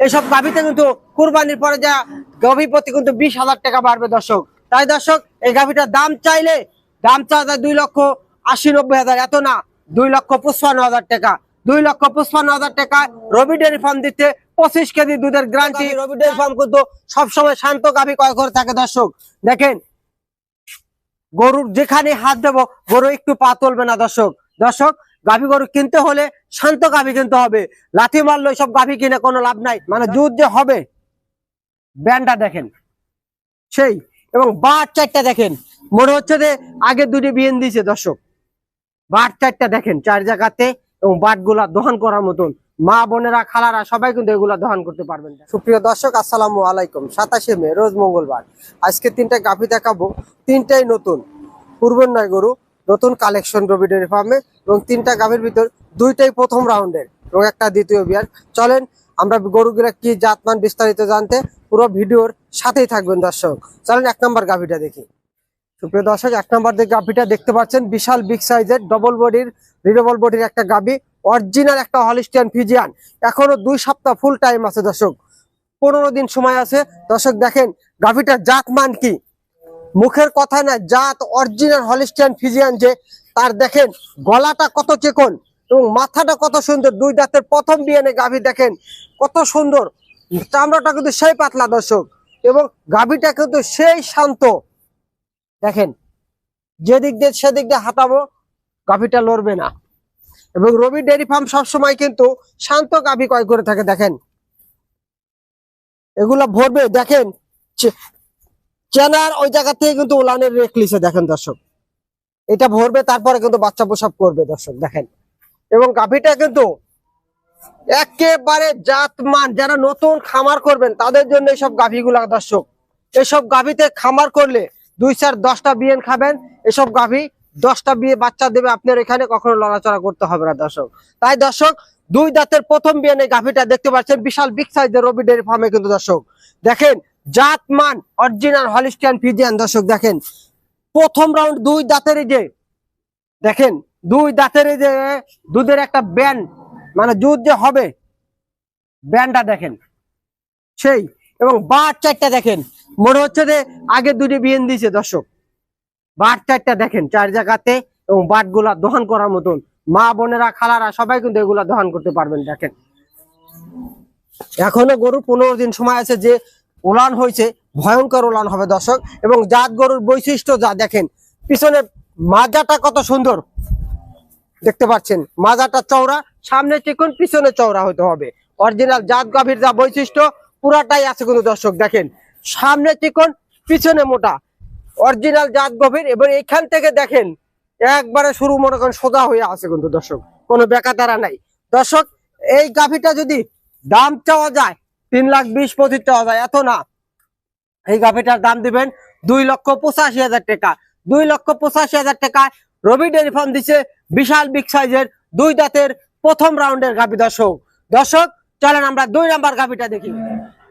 এইসব গাভিতে কিন্তু কুরবানির পরে যা গাভি প্রতি কিন্তু বিশ হাজার টাকা বাড়বে দর্শক। তাই দর্শক, এই গাভিটার দাম চাইলে, দাম চাওয়া যায় দুই লক্ষ আশি নব্বই হাজার, এত না, দুই লক্ষ পঁচপান্ন হাজার টাকা। দুই লক্ষ পঁচপান্ন হাজার টাকা রবি ডেয়ারি ফার্ম দিচ্ছে পঁচিশ কেজি দুধের গ্রান্টি রবি ডেয়ারি ফার্ম কিন্তু সবসময় শান্ত গাভি ক্রয় করে থাকে দর্শক। দেখেন, গরুর যেখানে হাত দেবো, গরু একটু পা তুলবে না দর্শক। দর্শক গাভী গরু কিনতে হলে শান্ত গাভী কিনতে হবে। লাঠি মারলে সব গাভী কিনে কোনো লাভ নাই। মানে দুধ যে হবে, ব্যান্ডটা দেখেন, সেই, এবং বাট চারটা দেখেন, মনে হচ্ছে যে আগে দুটি বিয়েন দিয়েছে দর্শক। বাট চারটা দেখেন, চার জায়গাতে এবং বাটগুলা দহন করার মতন। মা বোনেরা, খালারা সবাই কিন্তু এগুলা দহন করতে পারবেন। সুপ্রিয় দর্শক, আসসালামু আলাইকুম। সাতাশে মে, রোজ মঙ্গলবার। আজকে তিনটা গাভী দেখাবো। তিনটাই নতুন। পূর্বন্যায় গরু নতুন কালেকশন রবি ডেয়ারি ফার্মে এবং তিনটা গাভীর ভিতর দুইটাই প্রথম রাউন্ডের এবং একটা দ্বিতীয় বিয়ার। চলেন, আমরা গরুগুলা কি জাতমান বিস্তারিত জানতে পুরো ভিডিওর সাথেই থাকবেন দর্শক। চলেন, এক নম্বর গাভীটা দেখি। সুপ্রিয় দর্শক, এক নম্বর দিকে গাভীটা দেখতে পাচ্ছেন, বিশাল বিগ সাইজের ডবল বডির রিডবল বডির একটা গাভী অরিজিনাল একটা হলিস্টিয়ান ফিজিয়ান এখনও দুই সপ্তাহ ফুল টাইম আছে দর্শক। পনেরো দিন সময় আছে। দর্শক দেখেন, গাভীটার জাত মান কি? মুখের কথা না জাত অরিজিনাল হলিস্টিয়ান ফিজিয়ান যে তার দেখেন, গলাটা কত চেকন এবং মাথাটা কত সুন্দর, দুই দাঁতের প্রথম বিয়ানে গাভী দেখেন, কত সুন্দর। চামড়াটা কিন্তু সেই পাতলা দর্শক এবং গাভীটা কিন্তু সেই শান্ত। দেখেন, যেদিক দিয়ে সেদিক দিয়ে হাঁটাবো, গাভীটা লড়বে না। এবং রবি ডেয়ারি ফার্ম সবসময় কিন্তু শান্ত গাভী ক্রয় করে থাকে, দেখেন। এগুলা ভরবে, দেখেন চেনার ওই জায়গা থেকে কিন্তু উলানের রেখ লিছে, দেখেন দর্শক। এটা ভরবে, তারপরে কিন্তু বাচ্চা প্রসব করবে, দর্শক, দেখেন। এবং গাভীটা কিন্তু একেবারে জাতমান, যারা নতুন খামার করবেন, তাদের জন্য এইসব গাভীগুলা, দর্শক। এসব গাভীতে খামার করলে দুই চার দশটা বিয়েন খাবেন, এসব গাভী দশটা বিয়ে বাচ্চা দেবে আপনার এখানে, কখনো লড়াচড়া করতে হবে না, দর্শক। তাই দর্শক, দুই দাঁতের প্রথম বিয়ানে গাভীটা দেখতে পাচ্ছেন, বিশাল বিগ সাইজের রবি ডেয়ারি ফার্মে কিন্তু, দর্শক। দেখেন জাতমান অরিজিনাল হলিস্টিয়ান ফিজিয়ান দর্শক, দেখেন, প্রথম রাউন্ড দুই দাঁতের যে, দেখেন, দুই দাঁতের যে, দুধের একটা ব্যান্ড মানে দুধ যে হবে ব্যান্ডটা দেখেন, সেই, এবং বাট চারটা দেখেন, মনে হচ্ছে যে আগে দুটি বিয়েন দিয়েছে দর্শক। বাট চারটা দেখেন, চার জায়গাতে, এবং বাটগুলা দহন করার মতন। মা বোনেরা, খালারা সবাই কিন্তু এগুলা দহন করতে পারবেন, দেখেন। এখনও গরু পনেরো দিন সময় আছে যে উলান হয়েছে, ভয়ঙ্কর উলান হবে দর্শক। এবং জাত গরুর বৈশিষ্ট্য যা দেখেন, পিছনে মাজাটা কত সুন্দর দেখতে পাচ্ছেন, মাজাটা চওড়া, সামনে চিকন, পিছনে চওড়া হতে হবে। অরিজিনাল জাত গাভীর যা বৈশিষ্ট্য, পুরাটাই আছে কিন্তু দর্শক, দেখেন, সামনে চিকন, পিছনে মোটা। অরিজিনাল জাত গভীর, এবং এখান থেকে দেখেন, একবারে শুরু মনে করেন সোজা হয়ে আছে কিন্তু দর্শক, কোনো বেকাতারা নাই। দর্শক, এই গাভীটা যদি দাম চাওয়া যায় তিন লাখ বিশ পঁচিশ চাওয়া যায়, এত না। এই গাভীটার দাম দিবেন দুই লক্ষ পঁচাশি হাজার টাকা। দুই লক্ষ পঁচাশি হাজার টাকা রবি ডেয়ারি ফার্ম দিচ্ছে বিশাল বিগ সাইজের দুই দাঁতের প্রথম রাউন্ডের গাভী। দর্শক দর্শক, চলেন আমরা দুই নাম্বার গাভীটা দেখি।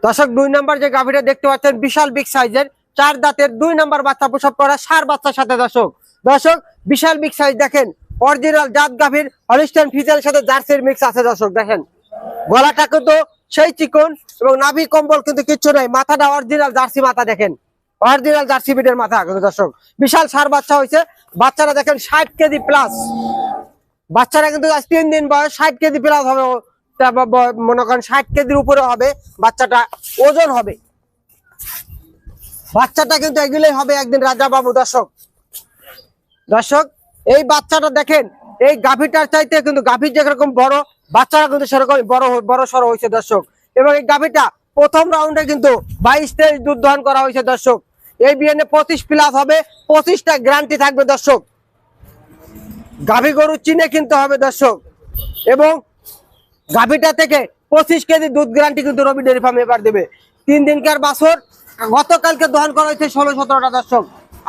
দর্শক, দুই নাম্বার যে গাভীটা দেখতে পাচ্ছেন বিশাল বিগ সাইজের, চার দাঁতের দুই নাম্বার বাচ্চা প্রসব করা সার বাচ্চার সাথে। দর্শক দর্শক, বিশাল বিগ সাইজ দেখেন, অরিজিনাল জাত গাভীর হলিস্টান ফিজের সাথে জার্সির মিক্স আছে। দর্শক, দেখেন। গলাটা কিন্তু সেই চিকন এবং নাভি কম্বল কিন্তু কিচ্ছু নাই। মাথাটা অরিজিনাল জার্সি মাথা দেখেন। অরিজিনাল জার্সি বিটের মাথা কিন্তু দর্শক। বিশাল সার বাচ্চা হয়েছে। বাচ্চারা দেখেন ষাট কেজি প্লাস বাচ্চারা কিন্তু আজ তিন দিন বয়স, ষাট কেজি প্লাস হবে মনে করেন ষাট কেজির উপরে হবে। বাচ্চাটা ওজন হবে। বাচ্চাটা কিন্তু এগুলোই হবে একদিন রাজা বাবু দর্শক। দর্শক, এই বাচ্চাটা দেখেন, এই গাভীটার চাইতে কিন্তু গাভীর যেরকম বড় বাচ্চারা কিন্তু সেরকম বড় বড় সড়ো হয়েছে দর্শক। এবং এই গাভীটা প্রথম রাউন্ডে কিন্তু বাইশ তেইশ দুধ দহন করা হয়েছে দর্শক। এই বিএনএ পঁচিশ প্লাস হবে, পঁচিশটা গ্যারান্টি থাকবে দর্শক। গাভী গরু চিনে কিনতে হবে দর্শক। এবং গাভীটা থেকে পঁচিশ কেজি দুধ গ্যারান্টি কিন্তু রবি ডেয়ারি ফার্ম এবার দেবে। তিন দিনকার বাছর, গতকালকে দহন করা হয়েছে ষোলো সতেরোটা দর্শক।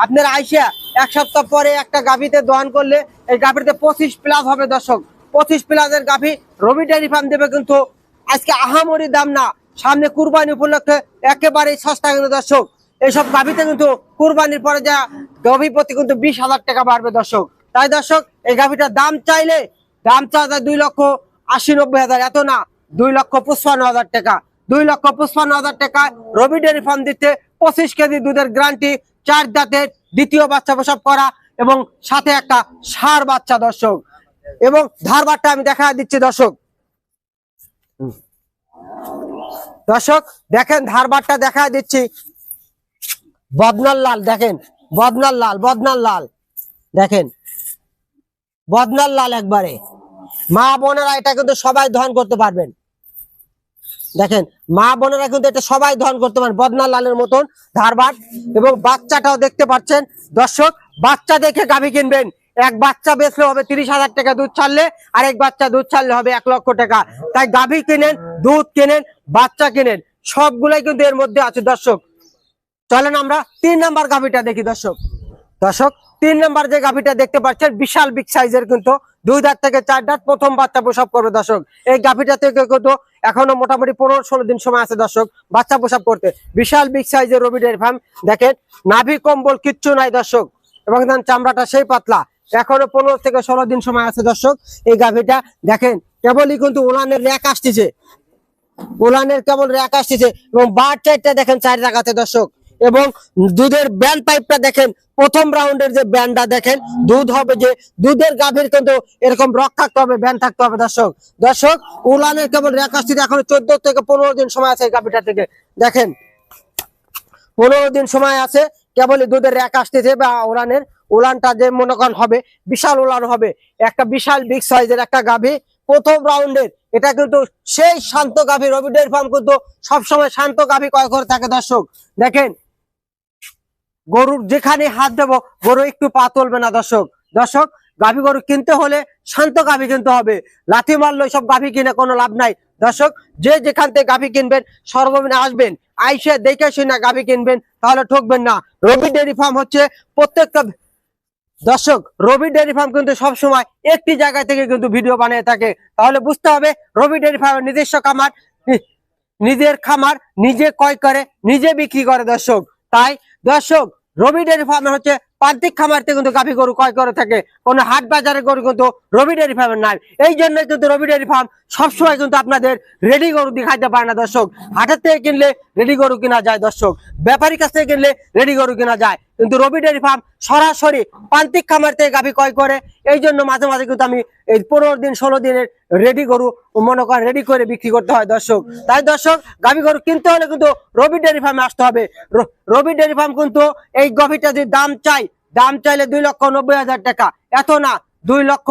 আপনার আইসিয়া এক সপ্তাহ পরে একটা গাভীতে দহন করলে এই গাভীতে পঁচিশ প্লাস হবে দর্শক। পঁচিশ প্লাসের গাভী রবি ডেয়ারি ফার্ম দেবে কিন্তু আজকে আহামরি দাম না। সামনে কুরবানি উপলক্ষে একেবারে সস্তা কিন্তু দর্শক। এইসব গাভীতে কিন্তু কুরবানির পরে যা গাভী প্রতি কিন্তু বিশ হাজার টাকা বাড়বে দর্শক। তাই দর্শক, এই গাভীটার দাম চাইলে দাম চাওয়া যায় দুই লক্ষ আশি নব্বই হাজার। এত না, দুই লক্ষ পঁচপান্ন হাজার টাকা। দুই লক্ষ পঁচপান্ন হাজার টাকা রবি ডেয়ারি ফার্ম দিচ্ছে পঁচিশ কেজি দুধের গ্যারান্টি, চার দাঁতের দ্বিতীয় বাচ্চা প্রসব করা এবং সাথে একটা সার বাচ্চা দর্শক। এবং ধারবারটা আমি দেখা দিচ্ছি, দর্শক। দর্শক, দেখেন ধারবারটা দেখা দিচ্ছি। বদনাল লাল দেখেন বদনাল লাল বদনাল লাল দেখেন। বদনাল লাল একবারে। মা বোনেরা এটা কিন্তু সবাই ধন করতে পারবেন। দেখেন, মা বোনেরা কিন্তু এটা সবাই ধন করতে পারেন বদনাল লালের মতন ধারবাট এবং বাচ্চাটাও দেখতে পাচ্ছেন, দর্শক, বাচ্চা দেখে গাভী কিনবেন। এক বাচ্চা বেচলে হবে তিরিশ হাজার টাকা দুধ ছাড়লে আর এক বাচ্চা দুধ ছাড়লে হবে এক লক্ষ টাকা। তাই গাভী কিনেন, দুধ কেনেন, বাচ্চা কেনেন, সবগুলাই কিন্তু এর মধ্যে আছে। দর্শক, চলেন আমরা তিন নাম্বার গাভিটা দেখি। দর্শক দর্শক, তিন নাম্বার যে গাভিটা দেখতে পাচ্ছেন, বিশাল বিগ সাইজের কিন্তু দুই দাঁত থেকে চার দাঁত প্রথম বাচ্চা প্রসব করবে। দর্শক, এই গাভিটা থেকে কিন্তু এখনও মোটামুটি পনেরো ষোলো দিন সময় আছে দর্শক, বাচ্চা প্রসব করতে। বিশাল বিগ সাইজের রবি ডেয়ারি ফার্ম দেখেন, নাভি কম্বল কিচ্ছু নাই দর্শক, এবং চামড়াটা সেই পাতলা। এখনও পনেরো থেকে ষোলো দিন সময় আছে দর্শক, এই গাভিটা। দেখেন, কেবলই কিন্তু উলানের র্যাক আসতেছে। উলানের কেবল র্যাক আসতেছে এবং বার চারটা দেখেন চার জায়গাতে দর্শক। এবং দুধের ব্যান্ড পাইপটা দেখেন, প্রথম রাউন্ডের যে ব্যান্ডটা দেখেন, দুধ হবে যে, দুধের গাভীর কিন্তু এরকম রক থাকতে হবে, ব্যান্ড থাকতে হবে দর্শক। দর্শক, উলানের কেবল আসতেছে, এখন চোদ্দ থেকে পনেরো দিন সময় আছে এই গাভীটা থেকে। দেখেন, পনেরো দিন সময় আছে, কেবলই দুধের র্যাক আসতেছে বা উলানের। উলানটা যে মনে করেন হবে, বিশাল উলান হবে, একটা বিশাল বিগ সাইজের একটা গাভী, প্রথম রাউন্ডের এটা কিন্তু সেই শান্ত গাভী, রবি ডেয়ারি ফার্ম কিন্তু সবসময় শান্ত গাভী কয় করে থাকে দর্শক। দেখেন, গরুর যেখানে হাত দেবো, গরু একটু পা তুলবে না দর্শক। দর্শক, গাভী গরু কিনতে হলে শান্ত গাভী কিনতে হবে। লাথি মারলে সব গাভী কিনে কোনো লাভ নাই। দর্শক, যে যেখান থেকে গাভী কিনবেন, সর্বমিনে আসবেন, আইসে দেখে শুনে গাভী কিনবেন, তাহলে ঠকবেন না। রবি ডেয়ারি ফার্ম হচ্ছে প্রত্যেকটা দর্শক, রবি ডেয়ারি ফার্ম কিন্তু সবসময় একটি জায়গা থেকে কিন্তু ভিডিও বানিয়ে থাকে। তাহলে বুঝতে হবে, রবি ডেয়ারি ফার্মের নিজস্ব খামার নিজের খামার নিজে ক্রয় করে, নিজে বিক্রি করে দর্শক। তাই দর্শক, রবি ডেয়ারি ফার্মের হচ্ছে প্রান্তিক খামার থেকে কিন্তু গাভী গরু ক্রয় করে থাকে। কোনো হাট বাজারে গরু কিন্তু রবি ডেয়ারি ফার্মের নাই। এই জন্যই কিন্তু রবি ডেয়ারি ফার্ম সবসময় কিন্তু আপনাদের রেডি গরু দেখাইতে পারে না দর্শক। হাটের থেকে কিনলে রেডি গরু কিনা যায় দর্শক। ব্যাপারীর কাছ থেকে কিনলে রেডি গরু কিনা যায়। কিন্তু রবি ডেয়ারি ফার্ম সরাসরি প্রান্তিক খামার থেকে গাভী ক্রয় করে। এই জন্য মাঝে মাঝে কিন্তু আমি এই পনেরো দিন, ষোলো দিনের রেডি গরু মনে করেন রেডি করে বিক্রি করতে হয় দর্শক। তাই দর্শক, গাভী গরু কিনতে হলে কিন্তু রবি ডেয়ারি ফার্মে আসতে হবে। রবি ডেয়ারি ফার্ম কিন্তু এই গভীরটা যদি দাম চাই দাম চাইলে দুই লক্ষ নব্বই হাজার টাকা। এত না, দুই লক্ষ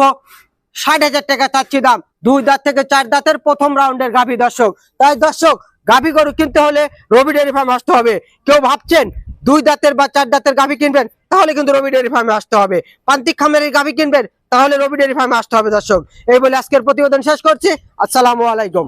ষাট হাজার টাকা চাচ্ছি দাম। দুই দাঁত থেকে চার দাঁতের প্রথম রাউন্ডের গাভী, দর্শক। তাই দর্শক, গাভী গরু কিনতে হলে রবি ডেয়ারি ফার্মে আসতে হবে। কেউ ভাবছেন দুই দাঁতের বা চার দাঁতের গাভী কিনবেন, তাহলে কিন্তু রবি ডেয়ারি ফার্মে আসতে হবে। প্রান্তিক খামের গাভী কিনবেন, তাহলে রবি ডেয়ারি ফার্মে আসতে হবে, দর্শক। এই বলে আজকের প্রতিবেদন শেষ করছি। আসসালামু আলাইকুম।